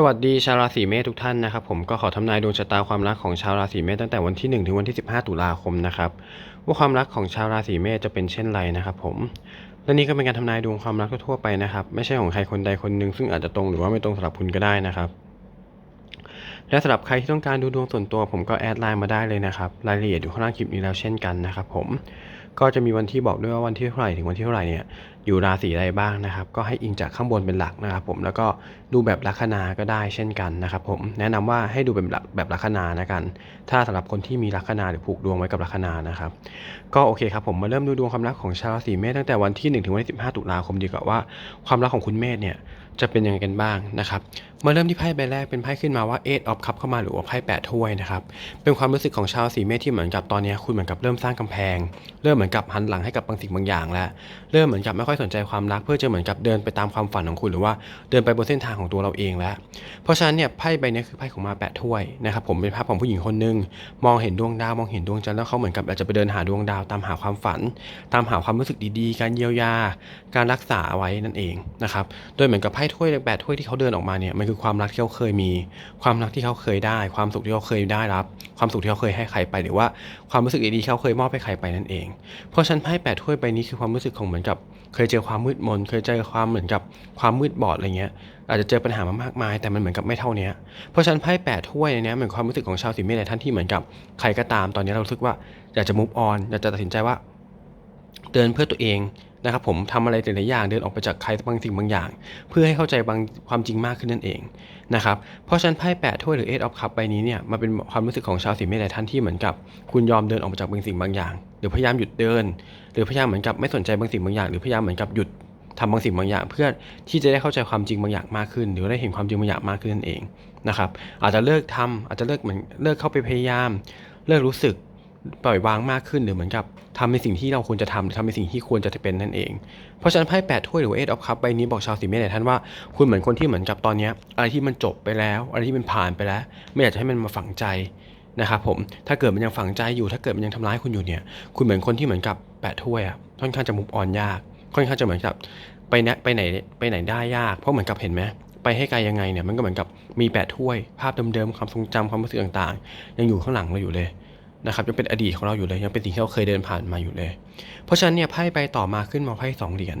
สวัสดีชาวราศีเมษทุกท่านนะครับผมก็ขอทำนายดวงชะตาความรักของชาวราศีเมษตั้งแต่วันที่ 1 ถึงวันที่ 15 ตุลาคมนะครับว่าความรักของชาวราศีเมษจะเป็นเช่นไรนะครับผมและนี่ก็เป็นการทำนายดวงความรักทั่วไปนะครับ ไม่ใช่ของใครคนใดคนหนึ่งซึ่งอาจจะตรงหรือว่าไม่ตรงสำหรับคุณก็ได้นะครับ และสำหรับใครที่ต้องการดูดวงส่วนตัว ผมก็แอดไลน์มาได้เลยนะครับรายละเอียดอยู่ข้างล่างคลิปนี้แล้วเช่นกันนะครับผมก็จะมีวันที่บอกด้วยว่าวันที่เท่าไหร่ถึงวันที่เท่าไหร่เนี่ย อยู่ราศีใดบ้างนะครับ ก็ให้อิงจากข้างบนเป็นหลักนะครับ ผมแล้วก็ดูแบบลัคนาก็ได้เช่นกันนะครับ ผมแนะนำว่าให้ดูเป็นแบบแบบลัคนานะกัน ถ้าสำหรับคนที่มีลัคนาหรือผูกดวงไว้กับลัคนานะครับ ก็โอเคครับผมมาเริ่มดูดวงความรักของชาวราศีเมษตั้งแต่วันที่1ถึงวันที่15 ตุลาคมดีกว่าว่าความรักของคุณเมษเนี่ย จะเป็นยังไงกันบ้างนะครับมาเริ่มที่ไพ่ใบแรกเป็นไพ่ขึ้นมาว่า Eight of Cup เข้ามาหรือว่าไพ่แปดถ้วยนะครับเป็นความรู้สึกของชาวราศีเมษที่เหมือนกับตอนนี้คุณเหมือนกับเริ่มสร้างกำแพง เริ่มเหมือนกับหันหลังให้กับบางสิ่งบางอย่างแล้วเริ่มเหมือนกับไม่ค่อยสนใจความรัก เพื่อจะเหมือนกับเดินไปตามความฝันของคุณหรือว่าเดินไปบนเส้นทางของตัวเราเองแล้ว เพราะฉะนั้นเนี่ยไพ่ใบนี้คือไพ่ของมาแปดถ้วยนะครับผมเป็นภาพของผู้หญิงคนหนึ่งมองเห็นดวงดาวมองเห็นดวงจันทร์แล้วเขาเหมือนกับอาจจะไปเดินหาดวงดาวตามหาความฝัน ตามหาความรู้สึกดีๆ การเยียวยา การรักษาไว้นั่นเองนะครับโดยเหมือนกับไพ่ถ้วยแปดถ้วยที่เขาเดินออกมาเนี่ยมันคือความรักที่เขาเคยมี ความรักที่เขาเคยได้ ความสุขที่เขาเคยได้รับ ความสุขที่เขาเคยให้ใครไป หรือว่าความรู้สึกดีๆที่เขาเคยมอบให้ใครไปนั่นเอง เพราะฉันไพ่แปดถ้วยใบนี้คือความรู้สึกของเหมือนกับ เคยเจอความมืดมน เคยเจอความเหมือนกับความมืดบอดอะไรเงี้ยอาจจะเจอปัญหามามากมาย แต่มันเหมือนกับไม่เท่านี้เพราะฉันไพ่แปดถ้วยในเนี้ยเหมือนความรู้สึกของชาวสิเมษหลายท่านที่เหมือนกับใครก็ตามตอนนี้เรารู้สึกว่าอยากจะ move on อยากจะตัดสินใจว่า เดินเพื่อตัวเอง นะครับผมทำอะไรหลายๆอย่างเดินออกไปจากใครบางสิ่งบางอย่าง เพื่อให้เข้าใจบางความจริงมากขึ้นนั่นเองนะครับเพราะฉะนั้นไพ่แปดถ้วยหรือเอทออฟคัพใบนี้เนี่ยมันเป็นความรู้สึกของชาวสิงห์เมษหลายท่านที่เหมือนกับ คุณยอมเดินออกมาจากบางสิ่งบางอย่าง หรือพยายามหยุดเดิน หรือพยายามเหมือนกับไม่สนใจบางสิ่งบางอย่าง หรือพยายามเหมือนกับหยุดทำบางสิ่งบางอย่าง เพื่อที่จะได้เข้าใจความจริงบางอย่างมากขึ้น หรือได้เห็นความจริงบางอย่างมากขึ้นนั่นเองนะครับอาจจะเลิกทำอาจจะเลิกเหมือนเลิกเข้าไปพยายาม เลิกรู้สึก ปล่อยวางมากขึ้นหรือเหมือนกับทำในสิ่งที่เราควรจะทำหรือทำในสิ่งที่ควรจะเป็นนั่นเอง เพราะฉะนั้นไพ่แปดถ้วยหรือเอทออฟคัพใบนี้บอกชาวสิงห์เมษท่านว่าคุณเหมือนคนที่เหมือนกับตอนนี้อะไรที่มันจบไปแล้ว อะไรที่มันผ่านไปแล้ว ไม่อยากจะให้มันมาฝังใจนะครับผมถ้าเกิดมันยังฝังใจอยู่ ถ้าเกิดมันยังทำร้ายคุณอยู่เนี่ย คุณเหมือนคนที่เหมือนกับแปดถ้วยอะค่อนข้างจะมุกอ่อนยาก ค่อนข้างจะเหมือนกับไปเนไปไหนไปไหนได้ยาก เพราะเหมือนกับเห็นไหมไปให้ไกลยังไงเนี่ยมันก็เหมือนกับมีแปดถ้วย ภาพเดิมๆความทรงจำความรู้สึกต่างๆ ยังอยู่ข้างหลังเราอยู่เลย นะครับยังเป็นอดีตของเราอยู่เลยยังเป็นสิ่งที่เราเคยเดินผ่านมาอยู่เลย เพราะฉะนั้นเนี่ยไพ่ใบต่อมาขึ้นมาไพ่สองเหรียญ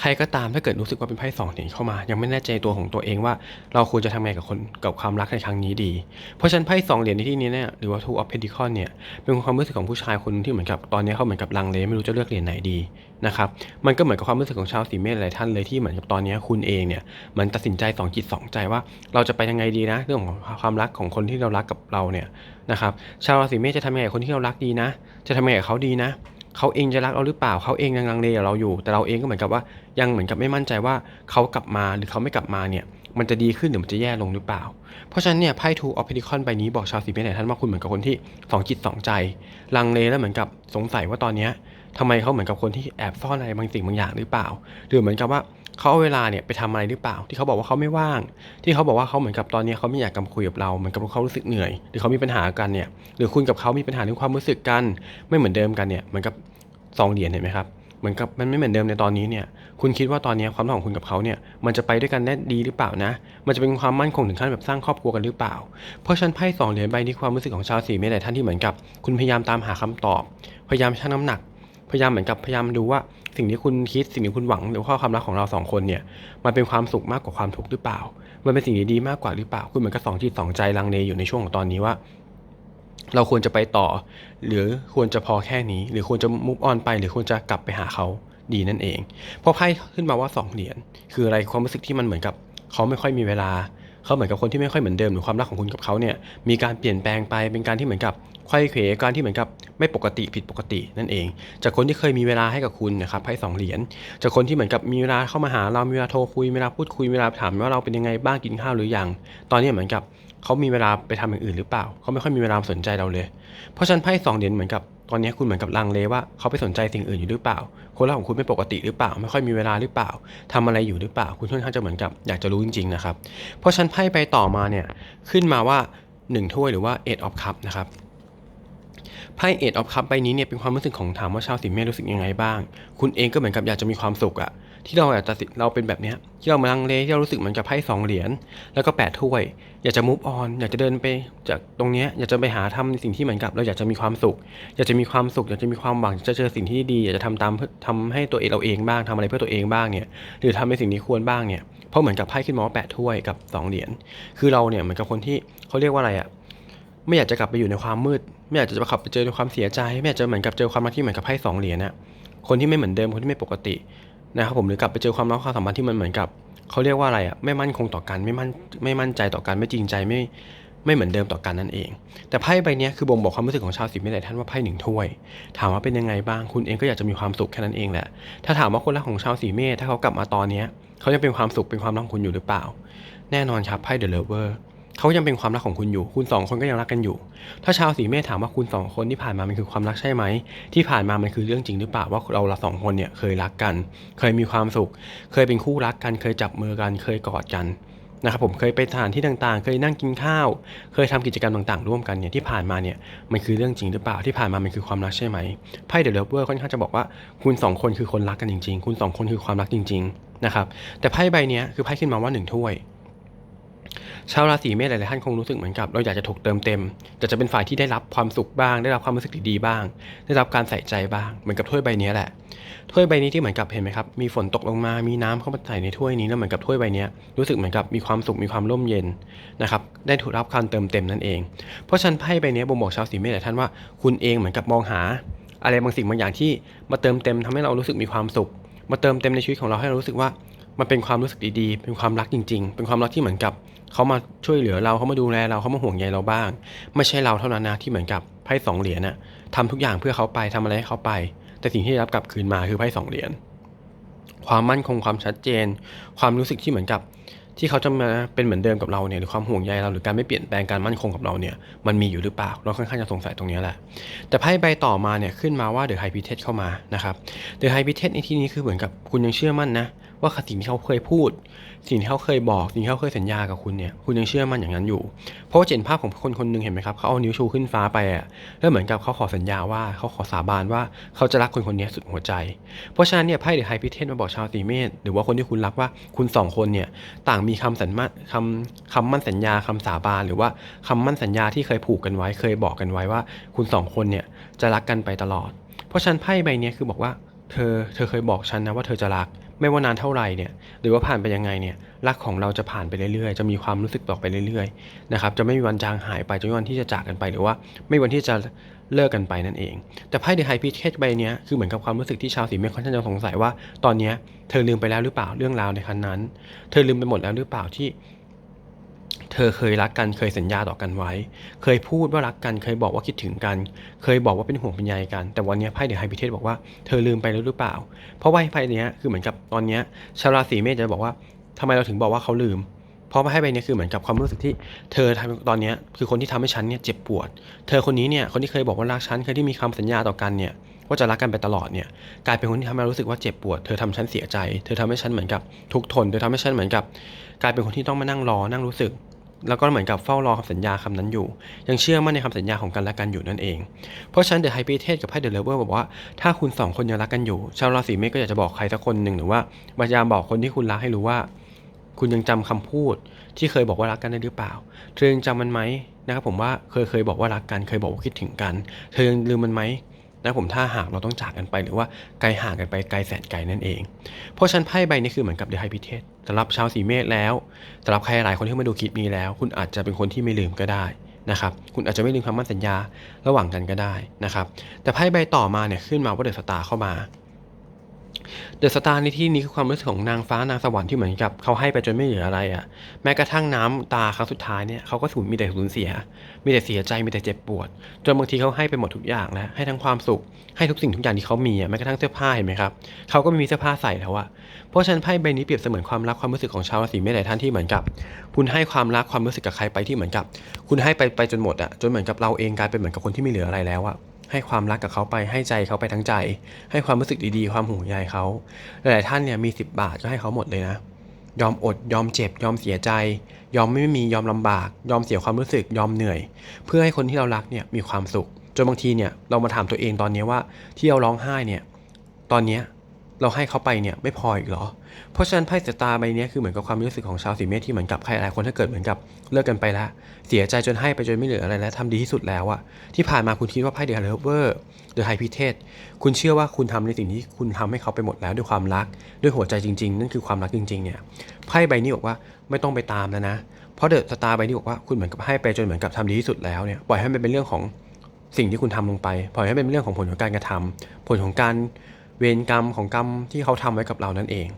ใครก็ตามถ้าเกิดรู้สึกว่าเป็นไพ่สองเหรียญเข้ามา ยังไม่แน่ใจตัวของตัวเองว่า เราควรจะทำไงกับคนกับความรักในครั้งนี้ดี เพราะฉะนั้นไพ่สองเหรียญในที่นี้เนี่ยหรือว่า two of pentacles เนี่ยเป็นความรู้สึกของผู้ชายคนหนึงที่เหมือนกับตอนนี้เขาเหมือนกับลังเลไม่รู้จะเลือกเหรียญไหนดีนะครับมันก็เหมือนกับความรู้สึกของชาวสีเมษหลายท่านเลยที่เหมือนกับตอนนี้คุณเองเนี่ยเหมันตัดสินใจสองจิตสองใจว่า เราจะไปยังไงดีนะ เรื่องของความรักของคนที่เรารักกับเราเนี่ยนะครับชาวราศีเมษจะทำยังไงกับคนที่เรารักดีนะ จะทำยังไงกับเขาดีนะ เขาเองจะรักเราหรือเปล่าเขาเองยังลังเลกับเราอยู่ แต่เราเองก็เหมือนกับว่ายังเหมือนกับไม่มั่นใจว่าเขากลับมาหรือเขาไม่กลับมาเนี่ยมันจะดีขึ้นหรือมันจะแย่ลงหรือเปล่า เพราะฉะนั้นเนี่ยไพ่ทูออฟเพนิคอนใบนี้บอกชาวสีเมษหลายท่านว่าคุณเหมือนกับคนที่สองจิตสองใจ ลังเลแล้วเหมือนกับสงสัยว่าตอนเนี้ยทำไมเขาเหมือนกับคนที่แอบซ่อนอะไรบางสิ่งบางอย่างหรือเปล่า หรือเหมือนกับว่า เขาเอาเวลาเนี่ยไปทำอะไรหรือเปล่า ที่เขาบอกว่าเขาไม่ว่าง ที่เขาบอกว่าเขาเหมือนกับตอนนี้เขาไม่อยากกลับคุยกับเราเหมือนกับเขารู้สึกเหนื่อย หรือเขามีปัญหากันเนี่ยหรือคุณกับเขามีปัญหาเรื่องความรู้สึกกัน ไม่เหมือนเดิมกันเนี่ยเหมือนกับซองเหรียญเห็นไหมครับเหมือนกับมันไม่เหมือนเดิมในตอนนี้เนี่ย คุณคิดว่าตอนนี้ความรักของคุณกับเขาเนี่ยมันจะไปด้วยกันได้ดีหรือเปล่านะ มันจะเป็นความมั่นคงถึงขั้นแบบสร้างครอบครัวกันหรือเปล่า เพราะฉันไพ่สองเหรียญใบนี้ความรู้สึกของชาวสี่เมษหลายท่านที่เหมือนกับ คุณพยายามตามหาคำตอบ พยายามชั่งน้ำหนัก พยายามเหมือนกับพยายามดูว่า สิ่งที่คุณคิดสิ่งที่คุณหวังหรือว่าความรักของเราสองคนเนี่ยมันเป็นความสุขมากกว่าความทุกข์หรือเปล่า มันเป็นสิ่งดีๆมากกว่าหรือเปล่า คุณเหมือนกับสองจิตสองใจลังเลอยู่ในช่วงของตอนนี้ว่า เราควรจะไปต่อ หรือควรจะพอแค่นี้ หรือควรจะมุกออนไป หรือควรจะกลับไปหาเขาดีนั่นเองเพราะไพ่ขึ้นมาว่าสองเหรียญคืออะไรความรู้สึกที่มันเหมือนกับ เขาไม่ค่อยมีเวลาเขาเหมือนกับคนที่ไม่ค่อยเหมือนเดิมหรือความรักของคุณกับเขาเนี่ยมีการเปลี่ยนแปลงไปเป็นการที่เหมือนกับ ไข้เขวการที่เหมือนกับไม่ปกติผิดปกตินั่นเอง จากคนที่เคยมีเวลาให้กับคุณนะครับไพ่สองเหรียญจากคนที่เหมือนกับมีเวลาเข้ามาหาเรามีเวลาโทรคุยเวลาพูดคุยเวลาถามว่าเราเป็นยังไงบ้างกินข้าวหรือยัง ตอนนี้เหมือนกับเขามีเวลาไปทำอย่างอื่นหรือเปล่าเขาไม่ค่อยมีเวลาสนใจเราเลย เพราะฉะนันไพ่สองเหรียญเหมือนกับตอนนี้คุณเหมือนกับลังเลว่าเขาไปสนใจสิ่งอื่นอยู่หรือเปล่า คนรักของคุณไม่ปกติหรือเปล่า ไม่ค่อยมีเวลาหรือเปล่าทำอะไรอยู่หรือเปล่า คุณค่อนข้างจะเหมือนกับอยากจะรู้จริงๆนะครับ เพราะฉันไพ่ไปต่อมาเนี่ยขึ้นมาว่า 1 ถ้วยหรือว่า eight of cup นะครับ ไพ่ eight of cup ใบนี้เนี่ยเป็นความรู้สึกของถามว่าชาวสิงห์เมษรู้สึกยังไงบ้าง คุณเองก็เหมือนกับอยากจะมีความสุขอะที่เราอยากจะเราเป็นแบบเนี้ยที่เรามาลังเลที่เรารู้สึกเหมือนกับไพ่สองเหรียญแล้วก็แปดถ้วย อยากจะ move on อยากจะเดินไปจากตรงเนี้ยอยากจะไปหาทำในสิ่งที่เหมือนกับ เราอยากจะมีความสุข อยากจะมีความสุข อยากจะมีความหวังจะเจอสิ่งที่ดีอยากจะทำตามเพื่อทำให้ตัวเองเราเองบ้างทำอะไรเพื่อตัวเองบ้างเนี่ยหรือทำในสิ่งที่ควรบ้างเนี่ยเพราะเหมือนกับไพ่ขึ้นมาว่าแปดถ้วยกับสองเหรียญคือเราเนี่ยเหมือนกับคนที่เขาเรียกว่าอะไรอะ ไม่อยากจะกลับไปอยู่ในความมืด ไม่อยากจะขับไปเจอในความเสียใจ ไม่อยากจะเหมือนกับเจอความรักที่เหมือนกับไพ่สองเหรียญน่ะคนที่ไม่เหมือนเดิมคนที่ไม่ปกตินะครับผมหรือกลับไปเจอความรักความสัมพันธ์ที่มันเหมือนกับเขาเรียกว่าอะไรอะไม่มั่นคงต่อกันไม่มั่นไม่มั่นใจต่อกันไม่จริงใจไม่ไม่เหมือนเดิมต่อกันนั่นเอง แต่ไพ่ใบนี้คือบ่งบอกความรู้สึกของชาวสิบไม่หลายท่านว่าไพ่หนึ่งถ้วย ถามว่าเป็นยังไงบ้างคุณเองก็อยากจะมีความสุขแค่นั้นเองแหละ ถ้าถามว่าคนรักของชาวสีเมษถ้าเขากลับมาตอนนี้เขายังเป็นความสุขเป็นความรักคุณอยู่หรือเปล่า แน่นอนครับไพ่เดอะเลเวอร์ เขายังเป็นความรักของคุณอยู่ คุณสองคนก็ยังรักกันอยู่ ถ้าชาวสีเมษถามว่าคุณสองคนที่ผ่านมามันคือความรักใช่ไหม ที่ผ่านมามันคือเรื่องจริงหรือเปล่าว่าเราเราสองคนเนี่ยเคยรักกัน เคยมีความสุข เคยเป็นคู่รักกัน เคยจับมือกัน เคยกอดกันนะครับผมเคยไปสถานที่ต่างๆ เคยนั่งกินข้าว เคยทำกิจกรรมต่างๆ ร่วมกันเนี่ยที่ผ่านมาเนี่ยมันคือเรื่องจริงหรือเปล่าที่ผ่านมามันคือความรักใช่ไหมไพ่เดอะเลเวอร์ค่อนข้างจะบอกว่าคุณสองคนคือคนรักกันจริง ๆ คุณสองคนคือความรักจริง ๆ นะครับแต่ไพ่ใบนี้คือไพ่ขึ้นมาว่าหนึ่งถ้วย ชาวราศีเมษหลายๆท่านคงรู้สึกเหมือนกับ เราอยากจะถูกเติมเต็มแต่จะเป็นฝ่ายที่ได้รับความสุขบ้าง ได้รับความรู้สึกดีๆบ้าง ได้รับการใส่ใจบ้าง เหมือนกับถ้วยใบนี้แหละถ้วยใบนี้ที่เหมือนกับเห็นไหมครับมีฝนตกลงมา มีน้ำเข้ามาใส่ในถ้วยนี้แล้วเหมือนกับถ้วยใบนี้รู้สึกเหมือนกับมีความสุขมีความร่มเย็นนะครับได้ถูกรับการเติมเต็มนั่นเอง เพราะฉันไพ่ใบนี้บ่งบอกชาวสีเมษหลายท่านว่าคุณเองเหมือนกับมองหา อะไรบางสิ่งบางอย่างที่มาเติมเต็มทำให้เรารู้สึกมีความสุข มาเติมเต็มในชีวิตของเราให้เรารู้สึกว่ามันเป็นความรู้สึกดีๆ เป็นความรักจริง ๆ เป็นความรักที่เหมือนกับ เขามาช่วยเหลือเราเขามาดูแลเราเขามาห่วงใยเราบ้าง ไม่ใช่เราเท่านั้นนะที่เหมือนกับไพ่สองเหรียญน่ะทำทุกอย่างเพื่อเขาไปทำอะไรให้เขาไป แต่สิ่งที่ได้รับกลับคืนมาคือไพ่สองเหรียญความมั่นคงความชัดเจน ความรู้สึกที่เหมือนกับ ที่เขาจะมาเป็นเหมือนเดิมกับเราเนี่ยหรือความห่วงใยเราหรือการไม่เปลี่ยนแปลงการมั่นคงกับเราเนี่ยมันมีอยู่หรือเปล่า เราค่อนข้างจะสงสัยตรงนี้แหละ แต่ไพ่ใบต่อมาเนี่ยขึ้นมาว่าเดอะไฮพิเทสเข้ามานะครับเดอะไฮพิเทสในที่นี้คือเหมือนกับคุณยังเชื่อมั่นนะ ว่าสิ่งที่เขาเคยพูด สิ่งที่เขาเคยบอก สิ่งที่เขาเคยสัญญากับคุณเนี่ย คุณยังเชื่อมั่นอย่างนั้นอยู่ เพราะว่าเห็นภาพของคนคนหนึ่งเห็นไหมครับ เขาเอานิ้วชูขึ้นฟ้าไปอะ แล้วเหมือนกับเขาขอสัญญาว่าเขาขอสาบานว่าเขาจะรักคนคนนี้สุดหัวใจ เพราะฉะนั้นเนี่ยไพ่เดอะไฮพิเทสมาบอกชาวตีเมษหรือว่าคนที่คุณรักว่าคุณสองคนเนี่ยต่างมีคำสัญญาคำคำมั่นสัญญาคำสาบานหรือว่าคำมั่นสัญญาที่เคยผูกกันไว้ เคยบอกกันไว้ว่า คุณสองคนเนี่ยจะรักกันไปตลอด เพราะฉะนั้นไพ่ใบนี้คือบอกว่าเธอเธอเคยบอกฉันนะว่าเธอจะรัก ไม่ว่านานเท่าไหร่เนี่ยหรือว่าผ่านไปยังไงเนี่ยรักของเราจะผ่านไปเรื่อยๆ จะมีความรู้สึกต่อไปเรื่อยๆนะครับจะไม่มีวันจางหายไปจะไม่มีวันที่จะจากกันไป หรือว่าไม่มีวันที่จะเลิกกันไปนั่นเอง แต่ไพ่เดอะไฮพีเทสใบนี้คือเหมือนกับความรู้สึกที่ชาวสีเมฆค่อนข้างจะสงสัยว่า ตอนนี้เธอลืมไปแล้วหรือเปล่าเรื่องราวในครั้งนั้น เธอลืมไปหมดแล้วหรือเปล่าที่ เธอเคยรักกันเคยสัญญาต่อกันไว้ เคยพูดว่ารักกันเคยบอกว่าคิดถึงกัน เคยบอกว่าเป็นห่วงเป็นใยกัน แต่วันนี้ไพ่เดอะไฮพิเทสบอกว่าเธอลืมไปแล้วหรือเปล่า เพราะว่าไพ่เนี้ยคือเหมือนกับตอนเนี้ยชาวราศีเมษจะบอกว่าทำไมเราถึงบอกว่าเขาลืม เพราะว่าไพ่ใบเนี้ยคือเหมือนกับความรู้สึกที่ เธอทำตอนนี้คือคนที่ทำให้ฉันเนี่ยเจ็บปวด เธอคนนี้เนี่ยคนที่เคยบอกว่ารักฉันเคยที่มีคำสัญญาต่อกันเนี่ยว่าจะรักกันไปตลอดเนี่ยกลายเป็นคนที่ทำให้รู้สึกว่าเจ็บปวด เธอทำฉันเสียใจ เธอทำให้ฉันเหมือนกับทุกทน เธอทำให้ฉันเหมือนกับ กลายเป็นคนที่ต้องมานั่งรอนั่งรู้สึก แล้วก็เหมือนกับเฝ้ารอคำสัญญาคำนั้นอยู่ ยังเชื่อมั่นในคำสัญญาของกันและกันอยู่นั่นเอง เพราะฉะนั้นเดอะไฮพีเทสกับไพ่เดอะเลเวอร์บอกว่าถ้าคุณสองคนยังรักกันอยู่ ชาวราศีเมษก็อยากจะบอกใครสักคนหนึ่งหรือว่าพยายามบอกคนที่คุณรักให้รู้ว่า คุณยังจำคำพูด ที่เคยบอกว่ารักกันได้หรือเปล่า เธอยังจำมันไหมนะครับผมว่าเคยเคยบอกว่ารักกัน เคยบอกว่าคิดถึงกัน เธอยังลืมมันไหมนะผมถ้าหากเราต้องจากกันไปหรือว่าไกลห่างกันไปไกลแสนไกลนั่นเอง เพราะฉันไพ่ใบนี้คือเหมือนกับเดอะไฮพิเทส สำหรับชาวสีเมษแล้วสำหรับใครหลายคนที่มาดูคลิปนี้แล้ว คุณอาจจะเป็นคนที่ไม่ลืมก็ได้นะครับคุณอาจจะไม่ลืมคำมั่นสัญญาระหว่างกันก็ได้นะครับแต่ไพ่ใบต่อมาเนี่ยขึ้นมาว่าเดอะสตาร์เข้ามา เดอะสตาร์ในที่นี้คือความรู้สึกของนางฟ้านางสวรรค์ที่เหมือนกับเขาให้ไปจนไม่เหลืออะไรอะ่ะแม้กระทั่งน้ำตาครั้งสุดท้ายเนี่ยเขาก็สูญมีแต่สูญเสีย มีแต่เสียใจมีแต่เจ็บปวด จนบางทีเขาให้ไปหมดทุกอย่างแล้วให้ทั้งความสุขให้ทุกสิ่งทุกอย่างที่เขามีอะแม้กระทั่งเสื้อผ้าเห็นไหมครับเขาก็ไม่มีเสื้อผ้าใส่แล้วอะเพราะฉะนั้นไพ่ใบนี้เปรียบเสมือนความรักความรู้สึกของชาวราศีเมษหลายท่านที่เหมือนกับ คุณให้ความรักความรู้สึกกับใครไปที่เหมือนกับ คุณให้ไปไปจนหมดอะจนเหมือนกับเราเองกลายเป็นเหมือนกับคนที่ไม่เหลืออะไรแล้วอะ ให้ความรักกับเขาไปให้ใจเขาไปทั้งใจ ให้ความรู้สึกดีๆ ความห่วงใยเขาหลายๆท่านเนี่ยมี 10 บาทก็ให้เขาหมดเลยนะยอมอดยอมเจ็บ ยอมเสียใจ ยอมไม่มียอมลำบาก ยอมเสียความรู้สึกยอมเหนื่อย เพื่อให้คนที่เรารักเนี่ยมีความสุขจนบางทีเนี่ยเรามาถามตัวเองตอนนี้ว่าที่เราร้องไห้เนี่ยตอนเนี้ย เราให้เขาไปเนี่ยไม่พออีกเหรอ เพราะฉะนั้นไพ่สตาร์ใบนี้คือเหมือนกับความรู้สึกของชาวสีเมษที่เหมือนกับใครหลายคนถ้าเกิดเหมือนกับเลิกกันไปแล้วเสียใจจนให้ไปจนไม่เหลืออะไรแล้วทำดีที่สุดแล้วอะที่ผ่านมาคุณคิดว่าไพ่เดอะเลเวอร์เดอะไฮพิเทสคุณเชื่อว่าคุณทำในสิ่งที่คุณทำให้เขาไปหมดแล้วด้วยความรัก ด้วยหัวใจจริงๆ นั่นคือความรักจริงๆเนี่ยไพ่ใบนี้บอกว่าไม่ต้องไปตามแล้วนะ เพราะเดอะสตาร์ใบนี้บอกว่าคุณเหมือนกับให้ไปจนเหมือนกับทำดีที่สุดแล้วเนี่ยปล่อยให้มันเป็นเรื่องของสิ่งที่คุณทำลงไป ปล่อยให้เป็นเรื่องของผลของการกระทำผลของการ เวรกรรมของกรรมที่เขาทำไว้กับเรานั่นเอง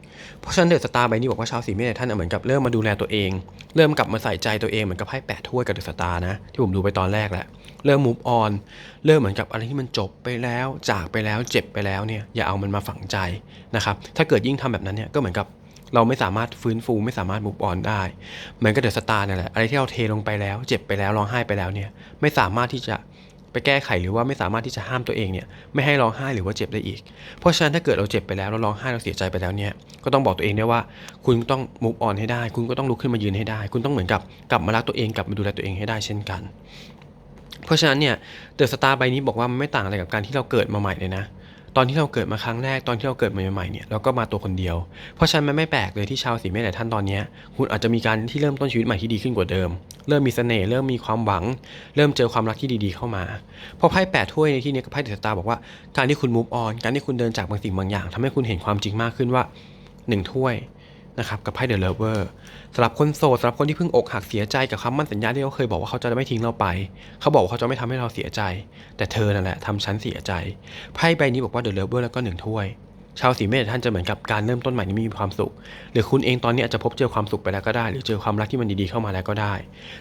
เพราะฉะนั้นเดอะสตาร์ใบนี้บอกว่าชาวสีเมษท่านเหมือนกับเริ่มมาดูแลตัวเอง เริ่มกลับมาใส่ใจตัวเองเหมือนกับไพ่แปดถ้วยกับเดอะสตาร์นะที่ผมดูไปตอนแรกแหละ เริ่ม move on เริ่มเหมือนกับอะไรที่มันจบไปแล้ว จากไปแล้วเจ็บไปแล้วเนี่ยอย่าเอามันมาฝังใจนะครับ ถ้าเกิดยิ่งทำแบบนั้นเนี่ยก็เหมือนกับเราไม่สามารถฟื้นฟูไม่สามารถ move on ได้เหมือนกับเดอะสตาร์นี่แหละอะไรที่เราเทลงไปแล้ว เจ็บไปแล้วร้องไห้ไปแล้วเนี่ยไม่สามารถที่จะ ไปแก้ไขหรือว่าไม่สามารถที่จะห้ามตัวเองเนี่ยไม่ให้ร้องไห้หรือว่าเจ็บได้อีก เพราะฉะนั้นถ้าเกิดเราเจ็บไปแล้วเราร้องไห้เราเสียใจไปแล้วเนี่ยก็ต้องบอกตัวเองได้ว่า คุณต้อง move on ให้ได้ คุณก็ต้องลุกขึ้นมายืนให้ได้ คุณต้องเหมือนกับกลับมารักตัวเองกลับมาดูแลตัวเองให้ได้เช่นกัน เพราะฉะนั้นเนี่ยเดอะสตาร์ใบนี้บอกว่ามันไม่ต่างอะไรกับการที่เราเกิดมาใหม่เลยนะตอนที่เราเกิดมาครั้งแรกตอนที่เราเกิดมาใหม่ๆเนี่ยเราก็มาตัวคนเดียว เพราะฉะนั้นมันไม่แปลกเลยที่ชาวสีเมษหลายท่านตอนนี้คุณอาจจะมีการที่เริ่มต้นชีวิตใหม่ที่ดีขึ้นกว่าเดิม เริ่มมีเสน่ห์เริ่มมีความหวัง เริ่มเจอความรักที่ดีๆเข้ามาเพราะไพ่แปดถ้วยในที่นี้กับไพ่เดอะสตาร์บอกว่าการที่คุณ move on การที่คุณเดินจากบางสิ่งบางอย่างทำให้คุณเห็นความจริงมากขึ้นว่าหนึ่งถ้วยนะครับกับไพ่เดอะเลเวอร์สำหรับคนโสดสำหรับคนที่เพิ่งอกหักเสียใจกับคำมั่นสัญญาที่เขาเคยบอกว่าเขาจะไม่ทิ้งเราไป เขาบอกว่าเขาจะไม่ทำให้เราเสียใจ แต่เธอนั่นแหละทำฉันเสียใจไพ่ใบนี้บอกว่าเดอะเลเวอร์แล้วก็หนึ่งถ้วย ชาวสีเมษท่านจะเหมือนกับการเริ่มต้นใหม่นี้มีความสุข หรือคุณเองตอนนี้อาจจะพบเจอความสุขไปแล้วก็ได้ หรือเจอความรักที่มันดีๆเข้ามาแล้วก็ได้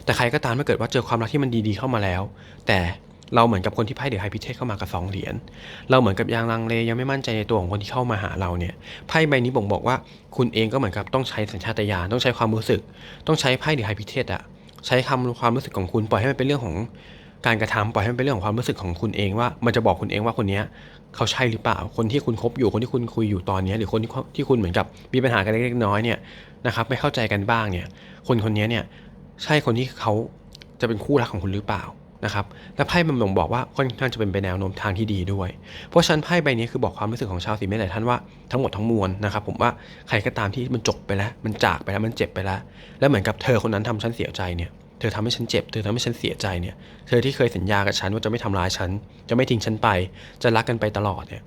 แต่ใครก็ตามถ้าเกิดว่าเจอความรักที่มันดีๆเข้ามาแล้ว แต่เราเหมือนกับคนที่ไพ่เดือะไฮพิเทสเข้ามากับสองเหรียญ เราเหมือนกับยังลังเลยังไม่มั่นใจในตัวของคนที่เข้ามาหาเราเนี่ย ไพ่ใบนี้บ่งบอกว่าคุณเองก็เหมือนกับต้องใช้สัญชาตญาณต้องใช้ความรู้สึก ต้องใช้ไพ่เดือะไฮพิเทสอะใช้คำความรู้สึกของคุณปล่อยให้มันเป็นเรื่องของ การกระทำปล่อยให้มันเป็นเรื่องของความรู้สึกของคุณเองว่า มันจะบอกคุณเองว่าคนนี้เขาใช่หรือเปล่า คนที่คุณคบอยู่คนที่คุณคุยอยู่ตอนนี้ หรือคนที่ที่คุณเหมือนกับมีปัญหากันเล็กๆน้อยเนี่ยนะครับไม่เข้าใจกันบ้างเนี่ย คนคนนี้เนี่ยใช่คนที่เขาจะเป็นคู่รักของคุณหรือเปล่านะครับและไพ่มันบ่งบอกว่าค่อนข้างจะเป็นไปแนวโน้มทางที่ดีด้วย เพราะฉะนั้นไพ่ใบนี้คือบอกความรู้สึกของชาวสีเมษหลายท่านว่าทั้งหมดทั้งมวลนะครับผมว่าใครก็ตามที่มันจบไปแล้ว มันจากไปแล้วมันเจ็บไปแล้ว แล้วเหมือนกับเธอคนนั้นทำฉันเสียใจเนี่ย เธอทำให้ฉันเจ็บ เธอทำให้ฉันเสียใจเนี่ย เธอที่เคยสัญญากับฉันว่าจะไม่ทำร้ายฉัน จะไม่ทิ้งฉันไป จะรักกันไปตลอดเนี่ย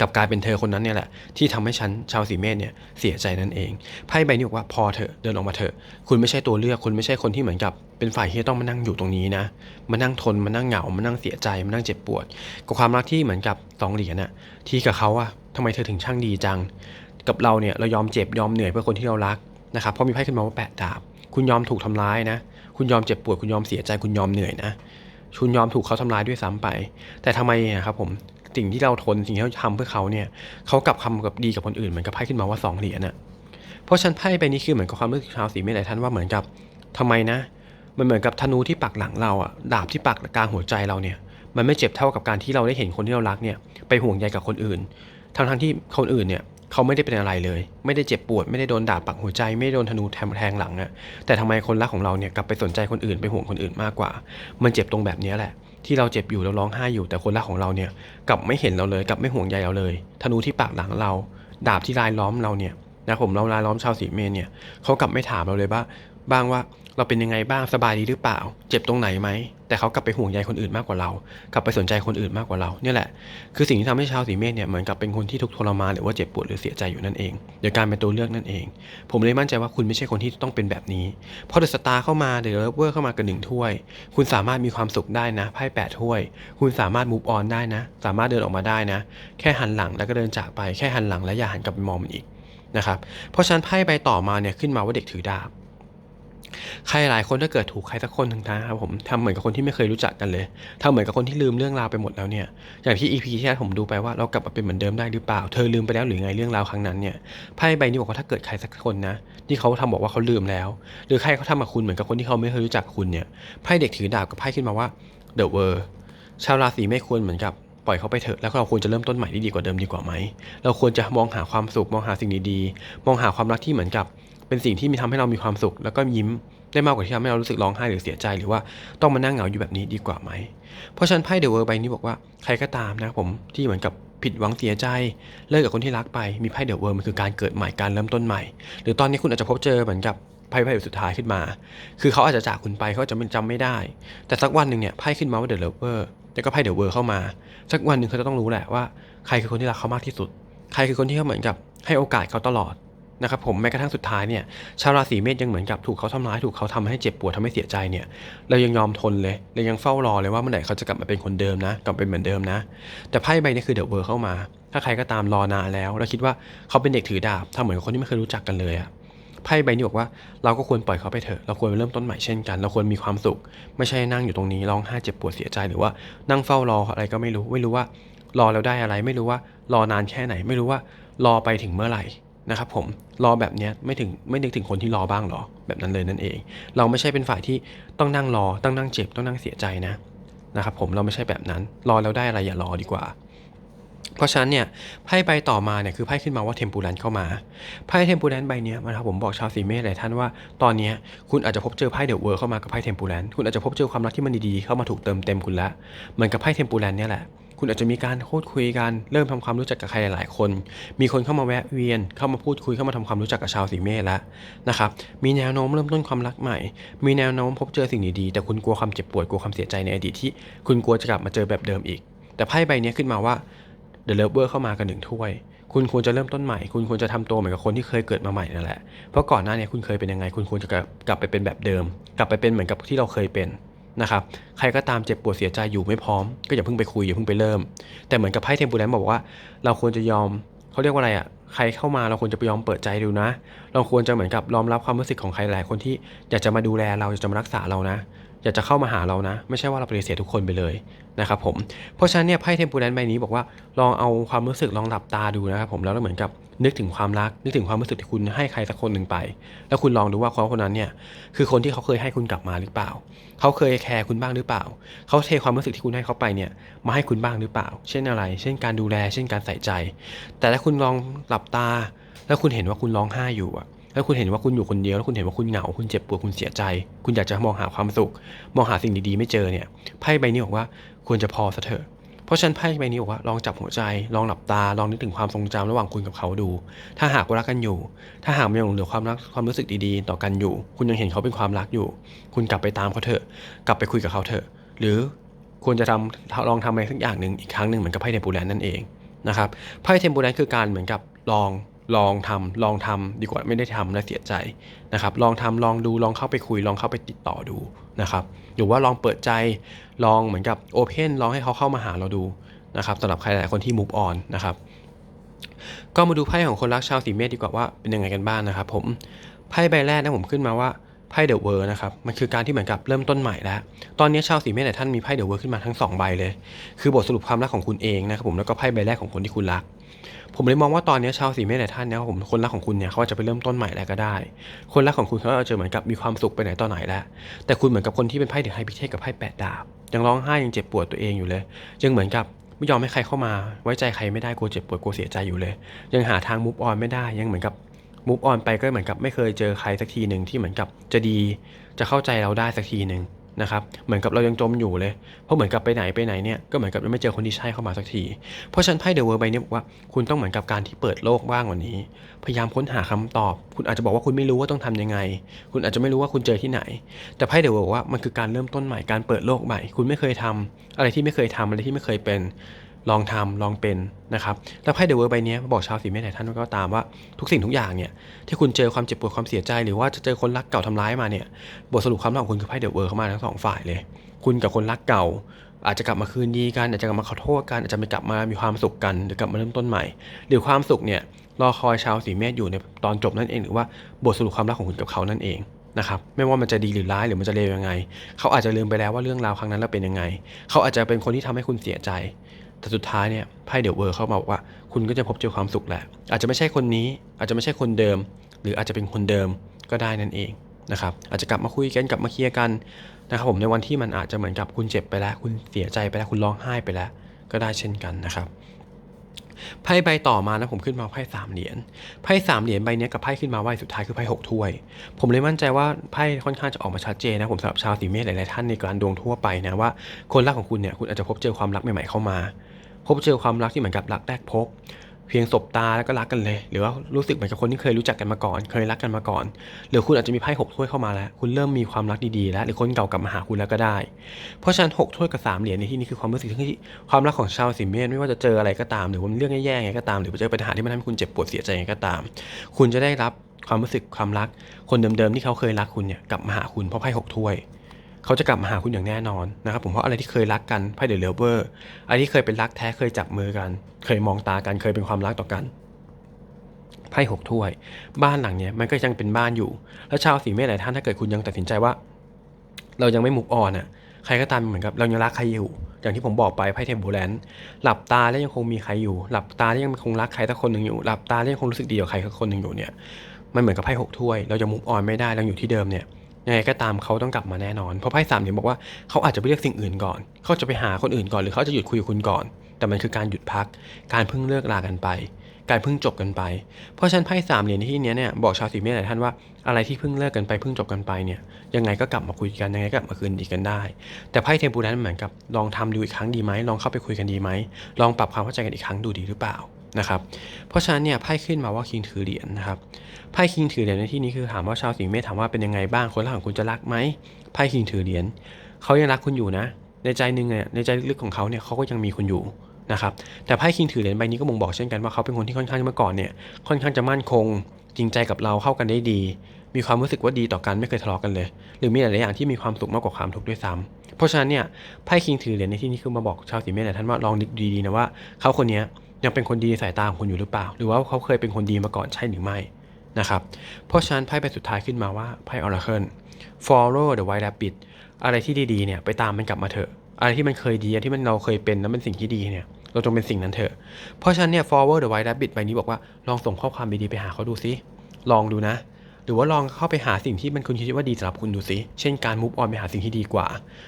กับกลายเป็นเธอคนนั้นเนี่ยแหละ ที่ทำให้ฉันชาวสีเมษเนี่ยเสียใจนั่นเองไพ่ใบนี้บอกว่าพอเถอะเดินออกมาเถอะ คุณไม่ใช่ตัวเลือกคุณไม่ใช่คนที่เหมือนกับเป็นฝ่ายที่ต้องมานั่งอยู่ตรงนี้นะมานั่งทนมานั่งเหงามานั่งเสียใจมานั่งเจ็บปวด กับความรักที่เหมือนกับสองเหรียญน่ะที่กับเขาอะทำไมเธอถึงช่างดีจัง กับเราเนี่ยเรายอมเจ็บยอมเหนื่อยเพื่อคนที่เรารักนะครับเพราะมีไพ่ขึ้นมาว่าแปดดาบ คุณยอมถูกทำร้ายนะ คุณยอมเจ็บปวด คุณยอมเสียใจ คุณยอมเหนื่อยนะ คุณยอมถูกเขาทำร้ายด้วยซ้ำไป แต่ทำไมอะครับผมสิ่งที่เราทนสิ่งที่เราทำเพื่อเขาเนี่ยเขากลับคำกับดีกับคนอื่นเหมือนกับไพ่ขึ้นมาว่าสองเหรียญน่ะเพราะฉันไพ่ใบนี้คือเหมือนกับความรู้สึกชาวสีเมษหลายท่านว่าเหมือนกับทำไมนะ มันเหมือนกับธนูที่ปักหลังเราอะดาบที่ปักกลางหัวใจเราเนี่ย มันไม่เจ็บเท่ากับการที่เราได้เห็นคนที่เรารักเนี่ยไปห่วงใยกับคนอื่นทั้งทั้งๆที่คนอื่นเนี่ย เขาไม่ได้เป็นอะไรเลย ไม่ได้เจ็บปวด ไม่ได้โดนดาบปักหัวใจ ไม่ได้โดนธนูแทงหลังอะแต่ทำไมคนรักของเราเนี่ยกลับไปสนใจคนอื่นไปห่วงคนอื่นมากกว่า มันเจ็บตรงแบบนี้แหละ ที่เราเจ็บอยู่เราร้องไห้อยู่แต่คนรักของเราเนี่ยกลับไม่เห็นเราเลยกลับไม่ห่วงใยเราเลย ธนูที่ปักหลังเรา ดาบที่ลายล้อมเราเนี่ยนะผมเราลายล้อมชาวสีเมนเนี่ยเขากลับไม่ถามเราเลยว่า บ้างว่าเราเป็นยังไงบ้างสบายดีหรือเปล่า เจ็บตรงไหนไหม แต่เขากลับไปห่วงใยคนอื่นมากกว่าเรา กลับไปสนใจคนอื่นมากกว่าเราเนี่ยแหละ คือสิ่งที่ทำให้ชาวสีเมษเนี่ยเหมือนกับเป็นคนที่ทุกข์ทรมานหรือว่าเจ็บปวดหรือเสียใจอยู่นั่นเองโดยการเป็นตัวเลือกนั่นเอง ผมเลยมั่นใจว่าคุณไม่ใช่คนที่ต้องเป็นแบบนี้พอเดอะสตาร์เข้ามาเดอะเลเวอร์เข้ามากันหนึ่งถ้วย คุณสามารถมีความสุขได้นะไพ่แปดถ้วย คุณสามารถมูฟออนได้นะ สามารถเดินออกมาได้นะ แค่หันหลังแล้วก็เดินจากไปแค่หันหลังแล้วอย่าหันกลับไปมองมันอีกนะครับเพราะฉะนั้นไพ่ใบต่อมาเนี่ยขึ้นมาว่าเด็กถือดาบ ใครหลายคนถ้าเกิดถูกใครสักคนหนึ่งนะครับผมทำเหมือนกับคนที่ไม่เคยรู้จักกันเลยทำเหมือนกับคนที่ลืมเรื่องราวไปหมดแล้วเนี่ยอย่างที่ EP ที่แล้วผมดูไปว่าเรากลับมาเป็นเหมือนเดิมได้หรือเปล่า เธอลืมไปแล้วหรือไงเรื่องราวครั้งนั้นเนี่ยไพ่ใบนี้บอกว่าถ้าเกิดใครสักคนนะที่เขาทำบอกว่าเขาลืมแล้ว หรือใครเขาทำกับคุณเหมือนกับคนที่เขาไม่เคยรู้จักคุณเนี่ยไพ่เด็กถือดาบกับไพ่ขึ้นมาว่า The World ชาวราศีไม่ควรเหมือนกับปล่อยเขาไปเถอะแล้วเราควรจะเริ่มต้นใหม่ที่ดีกว่าเดิมดีกว่าไหมเราควรจะมองหาความสุขมองหาสิ่งดีๆมองหาความรักที่เหมือนกับ เป็นสิ่งที่มีทำให้เรามีความสุข แล้วก็ยิ้มได้มากกว่าที่ทำให้เรารู้สึกร้องไห้หรือเสียใจหรือว่าต้องมานั่งเหงาอยู่แบบนี้ดีกว่าไหม เพราะฉันไพ่เดอะเวิร์ใบนี้บอกว่าใครก็ตามนะครับผมที่เหมือนกับผิดหวังเสียใจเลิกกับคนที่รักไปมีไพ่เดอะเวิร์มันคือการเกิดใหม่การเริ่มต้นใหม่ หรือตอนนี้คุณอาจจะพบเจอเหมือนกับไพ่ไพ่สุดท้ายขึ้นมา คือเขาอาจจะจากคุณไปเขาจะไม่จำไม่ได้ แต่สักวันหนึ่งเนี่ยไพ่ขึ้นมาว่าเดอะเลเวอร์แล้วก็ไพ่เดอะเวิร์เข้ามา สักวันหนึ่งเขาจะต้องรู้แหละว่า ใครคือคนที่รักเขามากที่สุด ใครคือคนที่เขาเหมือนกับให้โอกาสเขาตลอด นะครับผมแม้กระทั่งสุดท้ายเนี่ยชาวราศีเมษยังเหมือนกับถูกเขาทำร้ายถูกเขาทำให้เจ็บปวดทำให้เสียใจเนี่ยเรายังยอมทนเลยเรายังเฝ้ารอเลยว่าเมื่อไหร่เขาจะกลับมาเป็นคนเดิมนะกลับเป็นเหมือนเดิมนะ แต่ไพ่ใบนี้คือเดอะเวิร์เข้ามา ถ้าใครก็ตามรอนานแล้ว แล้วคิดว่าเขาเป็นเด็กถือดาบทำเหมือนคนที่ไม่เคยรู้จักกันเลยอะไพ่ใบนี้บอกว่าเราก็ควรปล่อยเขาไปเถอะเราควรเริ่มต้นใหม่เช่นกัน เราควรมีความสุข ไม่ใช่นั่งอยู่ตรงนี้ร้องไห้เจ็บปวดเสียใจหรือว่านั่งเฝ้ารออะไรก็ไม่รู้ไม่รู้ว่ารอแล้วได้อะไร ไม่รู้ว่ารอนานแค่ไหน ไม่รู้ว่ารอไปถึงเมื่อไหร่ นะครับผมรอแบบนี้ไม่ถึงไม่นึกถึงคนที่รอบ้างหรอ แบบนั้นเลยนั่นเอง เราไม่ใช่เป็นฝ่ายที่ต้องนั่งรอต้องนั่งเจ็บต้องนั่งเสียใจนะนะครับผมเราไม่ใช่แบบนั้นรอแล้วได้อะไรอย่ารอดีกว่า เพราะฉะนั้นเนี่ยไพ่ใบต่อมาเนี่ยคือไพ่ขึ้นมาว่าเทมปูแลนเข้ามาไพ่เทมปูแลนใบเนี้ยนะครับผมบอกชาวสีเมษหลายท่านว่าตอนนี้คุณอาจจะพบเจอไพ่เดอะเวิร์เข้ามากับไพ่เทมปูแลนคุณอาจจะพบเจอความรักที่มันดีๆเข้ามาถูกเติมเต็มคุณละเหมือนกับไพ่เทมปูแลนเนี่ยแหละ คุณอาจจะมีการพูดคุยกันเริ่มทำความรู้จักกับใครหลาย ๆ คน มีคนเข้ามาแวะเวียน เข้ามาพูดคุยเข้ามาทำความรู้จักกับชาวสีเมษแล้วนะครับมีแนวโน้มเริ่มต้นความรักใหม่ มีแนวโน้มพบเจอสิ่งดี ๆ แต่คุณกลัวความเจ็บปวดกลัวความเสียใจในอดีตที่ คุณกลัวจะกลับมาเจอแบบเดิมอีก แต่ไพ่ใบนี้ขึ้นมาว่า The Lover เข้ามากันหนึ่งถ้วยคุณควรจะเริ่มต้นใหม่ คุณควรจะทำตัวเหมือนกับคนที่เคยเกิดมาใหม่นั่นแหละ เพราะก่อนหน้าเนี้คุณเคยเป็นยังไง คุณควรจะกลับไปเป็นแบบเดิม กลับไปเป็นเหมือนกับที่เราเคยเป็น นะครับใครก็ตามเจ็บปวดเสียใจอยู่ไม่พร้อม ก็อย่าเพิ่งไปคุยอย่าเพิ่งไปเริ่ม แต่เหมือนกับไพ่เทมปูแลนบอกว่า เราควรจะยอมเขาเรียกว่าอะไรอะใครเข้ามาเราควรจะไปยอมเปิดใจดูนะ เราควรจะเหมือนกับยอมรับความรู้สึกของใครหลายคนที่อยากจะมาดูแลเราอยากจะมารักษาเรานะ อยากจะเข้ามาหาเรานะ ไม่ใช่ว่าเราปฏิเสธทุกคนไปเลยนะครับผมเพราะฉะนั้นเนี่ยไพ่เทมปูแลนใบนี้บอกว่าลองเอาความรู้สึกลองหลับตาดูนะครับผมแล้วเหมือนกับนึกถึงความรัก นึกถึงความรู้สึกที่คุณให้ใครสักคนหนึ่งไป แล้วคุณลองดูว่าเขาคนนั้นเนี่ยคือคนที่เขาเคยให้คุณกลับมาหรือเปล่า เขาเคยแคร์คุณบ้างหรือเปล่า เขาเทความรู้สึกที่คุณให้เขาไปเนี่ยมาให้คุณบ้างหรือเปล่า เช่นอะไร เช่นการดูแล เช่นการใส่ใจ แต่ถ้าคุณลองหลับตา แล้วคุณเห็นว่าคุณร้องไห้อยู่อะ แล้วคุณเห็นว่าคุณอยู่คนเดียวแล้วคุณเห็นว่าคุณเหงาคุณเจ็บปวดคุณเสียใจ คุณอยากจะมองหาความสุข มองหาสิ่งดีๆไม่เจอเนี่ยไพ่ใบนี้บอกว่าควรจะพอซะเถอะเพราะฉะนันไพ่ใบนี้บอกว่าลองจับหัวใจลองหลับตาลองนึกถึงความทรงจำระหว่างคุณกับเขาดู ถ้าหากว่ารักกันอยู่ ถ้าหากมันยังเหลือความรักความรู้สึกดีๆ ต่อกันอยู่ คุณยังเห็นเขาเป็นความรักอยู่ คุณกลับไปตามเขาเถอะ กลับไปคุยกับเขาเถอะ หรือควรจะทำลองทำอะไรสักอย่างหนึ่งอีกครั้งหนึ่งเหมือนกับไพ่เทมปูแลนนั่นเองนะครับไพ่เทมปูแลนคือการเหมือนกับลอง ลองทำลองทำดีกว่าไม่ได้ทำแล้วเสียใจนะครับ ลองทำลองดูลองเข้าไปคุย ลองเข้าไปติดต่อดูนะครับ หรือว่าลองเปิดใจลองเหมือนกับโอเพนลองให้เขาเข้ามาหาเราดูนะครับสำหรับใครหลายคนที่ move on นะครับ ก็มาดูไพ่ของคนรักชาวสีเมษดีกว่าว่าเป็นยังไงกันบ้างนะครับ ผมไพ่ใบแรกนะผมขึ้นมาว่าไพ่เดอะเวอร์นะครับ มันคือการที่เหมือนกับเริ่มต้นใหม่แล้ว ตอนนี้ชาวสีเมษหลายท่านมีไพ่เดอะเวอร์ขึ้นมาทั้งสองใบเลย คือบทสรุปความรักของคุณเองนะครับผม แล้วก็ไพ่ใบแรกของคนที่คุณรัก ผมเลยมองว่าตอนนี้ชาวสีเมษหลายท่านเนี่ยผมคนรักของคุณเนี่ยเขาอาจจะไปเริ่มต้นใหม่แล้วก็ได้ คนรักของคุณเขาอาจจะเหมือนกับมีความสุขไปไหนต่อไหนแล้ว แต่คุณเหมือนกับคนที่เป็นไพ่เดอะไฮพิเทคกับไพ่แปดดาบ ยังร้องไห้ยังเจ็บปวดตัวเองอยู่เลย ยังเหมือนกับไม่ยอมให้ใครเข้ามา ไว้ใจใครไม่ได้กลัวเจ็บปวดกลัวเสียใจอยู่เลย ยังหาทางมูฟออนไม่ได้ยังเหมือนกับมูฟออนไปก็เหมือนกับไม่เคยเจอใครสักทีหนึ่งที่เหมือนกับจะดีจะเข้าใจเราได้สักทีหนึ่ง นะครับเหมือนกับเรายังจมอยู่เลย เพราะเหมือนกับไปไหนไปไหนเนี่ยก็เหมือนกับยังไม่เจอคนที่ใช่เข้ามาสักที เพราะฉันไพ่เดอะเวิร์ใบนี้บอกว่าคุณต้องเหมือนกับการที่เปิดโลกว่างกว่านี้ พยายามค้นหาคำตอบ คุณอาจจะบอกว่าคุณไม่รู้ว่าต้องทำยังไง คุณอาจจะไม่รู้ว่าคุณเจอที่ไหน แต่ไพ่เดอะเวิร์บอกว่ามันคือการเริ่มต้นใหม่การเปิดโลกใหม่ คุณไม่เคยทำอะไรที่ไม่เคยทำอะไรที่ไม่เคยเป็น ลองทำลองเป็นนะครับแล้วไพ่เดอะเวิร์ใบนี้บอกชาวสีเมษหลายท่านก็ตามว่าทุกสิ่งทุกอย่างเนี่ยที่คุณเจอความเจ็บปวดความเสียใจ หรือว่าจะเจอคนรักเก่าทำร้ายมาเนี่ยบทสรุปความรักของคุณคือไพ่เดอะเวิร์เข้ามาทั้งสองฝ่ายเลย คุณกับคนรักเก่า อาจจะกลับมาคืนดีกันอาจจะกลับมาขอโทษกันอาจจะไม่กลับมามีความสุขกันหรือกลับมาเริ่มต้นใหม่ หรือความสุขเนี่ยรอคอยชาวสีเมษอยู่ในตอนจบนั่นเองหรือว่าบทสรุปความรักของคุณกับเขานั่นเองนะครับไม่ว่ามันจะดีหรือร้ายหรือมันจะเลวยังไง เขาอาจจะลืมไปแล้วว่าเรื่องราวครั้งนั้นเราเป็นยังไง เขาอาจจะเป็นคนที่ทำให้คุณเสียใจ แต่สุดท้ายเนี่ยไพ่เดอะเวิร์เข้ามาบอกว่า คุณก็จะพบเจอความสุขแหละ อาจจะไม่ใช่คนนี้ อาจจะไม่ใช่คนเดิม หรืออาจจะเป็นคนเดิมก็ได้นั่นเองนะครับ อาจจะกลับมาคุยกันกลับมาเคลียร์กันนะครับผมในวันที่มันอาจจะเหมือนกับคุณเจ็บไปแล้ว คุณเสียใจไปแล้วคุณร้องไห้ไปแล้ว ก็ได้เช่นกันนะครับไพ่ใบต่อมานะผมขึ้นมาไพ่สามเหรียญไพ่สามเหรียญใบเนี้ยกับไพ่ขึ้นมาใบสุดท้ายคือไพ่หกถ้วย ผมเลยมั่นใจว่าไพ่ค่อนข้างจะออกมาชัดเจนนะผมสำหรับชาวสีเมษหลายๆท่านในการดวงทั่วไปนะว่าคนรักของคุณเนี่ยคุณอาจจะพบเจอความรักใหม่ๆเข้ามา บเจอความรักที่เหมือนกับรักแรกพบ เพียงสบตาแล้วก็รักกันเลย หรือว่ารู้สึกเหมือนกับคนที่เคยรู้จักกันมาก่อน เคยรักกันมาก่อน หรือคุณอาจจะมีไพ่หกถ้วยเข้ามาแล้ว คุณเริ่มมีความรักดีๆแล้ว หรือคนเก่ากลับมาหาคุณแล้วก็ได้ เพราะฉะนั้นหกถ้วยกับสามเหรียญในที่นี้คือความรู้สึกที่ความรักของชาวสิเมษไม่ว่าจะเจออะไรก็ตาม หรือว่าเรื่องแย่ๆไงก็ตาม หรือเจอปัญหาที่มันทำให้คุณเจ็บปวดเสียใจไงก็ตาม คุณจะได้รับความรู้สึกความรัก คนเดิมๆที่เขาเคยรักคุณเนี่ยกลับมาหาคุณเพราะไพ่หกถ้วย เขาจะกลับมาหาคุณอย่างแน่นอนนะครับผมเพราะอะไรที่เคยรักกันไพ่เดอะเลเวอร์อะไรที่เคยเป็นรักแท้เคยจับมือกัน เคยมองตากันเคยเป็นความรักต่อกันไพ่หกถ้วย บ้านหลังเนี้ยมันก็ยังเป็นบ้านอยู่ แล้วชาวสีเมษหลายท่านถ้าเกิดคุณยังตัดสินใจว่า เรายังไม่มุกออนอะใครก็ตามเหมือนกับเรายังรักใครอยู่ อย่างที่ผมบอกไปไพ่เทมโบแลนหลับตาแล้วยังคงมีใครอยู่ หลับตาแล้วยังคงรักใครสักคนหนึ่งอยู่ หลับตาแล้วยังคงรู้สึกดีกับใครสักคนหนึ่งอยู่เนี่ยมันเหมือนกับไพ่หกถ้วย เราจะมุกออนไม่ได้เราอยู่ที่เดิมเนี่ย ยังไงก็ตามเขาต้องกลับมาแน่นอน เพราะไพ่สามเหรียญบอกว่าเขาอาจจะไปเลือกสิ่งอื่นก่อน เขาจะไปหาคนอื่นก่อนหรือเขาจะหยุดคุยกับคุณก่อน แต่มันคือการหยุดพัก การเพิ่งเลิกลากันไป การเพิ่งจบกันไป เพราะฉะนั้นไพ่สามเหรียญในที่นี้เนี่ยบอกชาวสีเมษหลายท่านว่าอะไรที่เพิ่งเลิกกันไปเพิ่งจบกันไปเนี่ยยังไงก็กลับมาคุยกันยังไงก็กลับมาคืนดีกันได้ แต่ไพ่เทมปูนั้นเหมือนกับลองทำดูอีกครั้งดีไหมลองเข้าไปคุยกันดีไหมลองปรับความเข้าใจกันอีกครั้งดูดีหรือเปล่า นะครับเพราะฉะนั้นเนี่ยไพ่ขึ้นมาว่าคิงถือเหรียญนะครับไพ่คิงถือเหรียญในที่นี้คือถามว่าชาวสิงห์เมษถามว่าเป็นยังไงบ้างคนรักของคุณจะรักไหมไพ่คิงถือเหรียญเขายังรักคุณอยู่นะ ในใจหนึงเนี่ยในใจลึกของเขาเนี่ยเขาก็ยังมีคุณอยู่นะครับแต่ไพ่คิงถือเหรียญใบนี้ก็บ่งบอกเช่นกันว่าเขาเป็นคนที่ค่อนข้างเมื่อก่อนเนี่ยค่อนข้างจะมั่นคง จริงใจกับเราเข้ากันได้ดี มีความรู้สึกว่าดีต่อกันไม่เคยทะเลาะกันเลย หรือมีหลายอย่างที่มีความสุขมากกว่าความทุกข์ด้วยซ้ำเพราะฉะนั้นเนี่ยไพ่คิงถือเหรียญในที่นี้คือมาบอกชาวสิงห์เมษหลายท่านว่าลองดีๆนะว่าเขาคนนี้ ยังเป็นคนดีในสายตาของคุณอยู่หรือเปล่า หรือว่าเขาเคยเป็นคนดีมาก่อนใช่หรือไม่นะครับเพราะฉะนั้นไพ่ใบสุดท้ายขึ้นมาว่าไพ่ Oracle follow the white rabbit อะไรที่ดีๆเนี่ยไปตามมันกลับมาเถอะ อะไรที่มันเคยดีที่มันเราเคยเป็นแล้วเป็นสิ่งที่ดีเนี่ยเราจงเป็นสิ่งนั้นเถอะเพราะฉะนั้นเนี่ย follow the white rabbit ใบนี้บอกว่าลองส่งข้อความดีๆไปหาเขาดูซิลองดูนะ หรือว่าลองเข้าไปหาสิ่งที่มันคุณคิดว่าดีสำหรับคุณดูซิเช่นการ move on ไปหาสิ่งที่ดีกว่า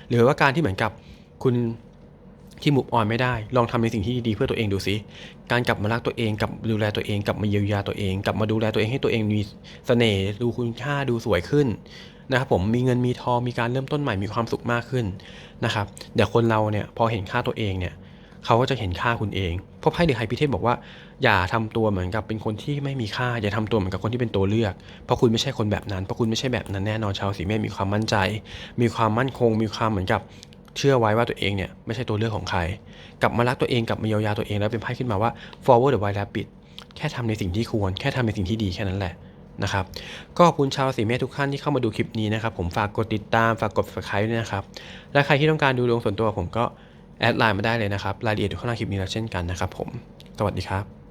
หรือว่าการที่เหมือนกับคุณ ที่ move on ไม่ได้ ลองทำในสิ่งที่ดีๆเพื่อตัวเองดูซิการกลับมารักตัวเองกลับดูแลตัวเองกลับมาเยียวยาตัวเอง กลับมาดูแลตัวเองให้ตัวเองมีเสน่ห์ดูคุณค่าดูสวยขึ้นนะครับผมมีเงินมีทองมีการเริ่มต้นใหม่มีความสุขมากขึ้นนะครับเดี๋ยวคนเราเนี่ยพอเห็นค่าตัวเองเนี่ยเขาก็จะเห็นค่าคุณเองเพราะไพ่เดอะไฮพิเทศบอกว่า อย่าทำตัวเหมือนกับเป็นคนที่ไม่มีค่า อย่าทำตัวเหมือนกับคนที่เป็นตัวเลือก เพราะคุณไม่ใช่คนแบบนั้น เพราะคุณไม่ใช่แบบนั้นแน่นอนชาวสีเมษมีความมั่นใจ มีความมั่นคง มีความเหมือนกับ เชื่อไว้ว่าตัวเองเนี่ยไม่ใช่ตัวเลือกของใคร กลับมารักตัวเองกลับมาเยียวยาตัวเองแล้วเป็นไพ่ขึ้นมาว่า forward the white rabbit แค่ทำในสิ่งที่ควร แค่ทำในสิ่งที่ดีแค่นั้นแหละนะครับก็ขอบคุณชาวสีเมษทุกท่านที่เข้ามาดูคลิปนี้นะครับผมฝากกดติดตามฝากกด subscribe ด้วยนะครับและใครที่ต้องการดูดวงส่วนตัวผมก็แอดไลน์มาได้เลยนะครับรายละเอียดอยู่ข้างล่างคลิปนี้แล้วเช่นกันนะครับผม สวัสดีครับ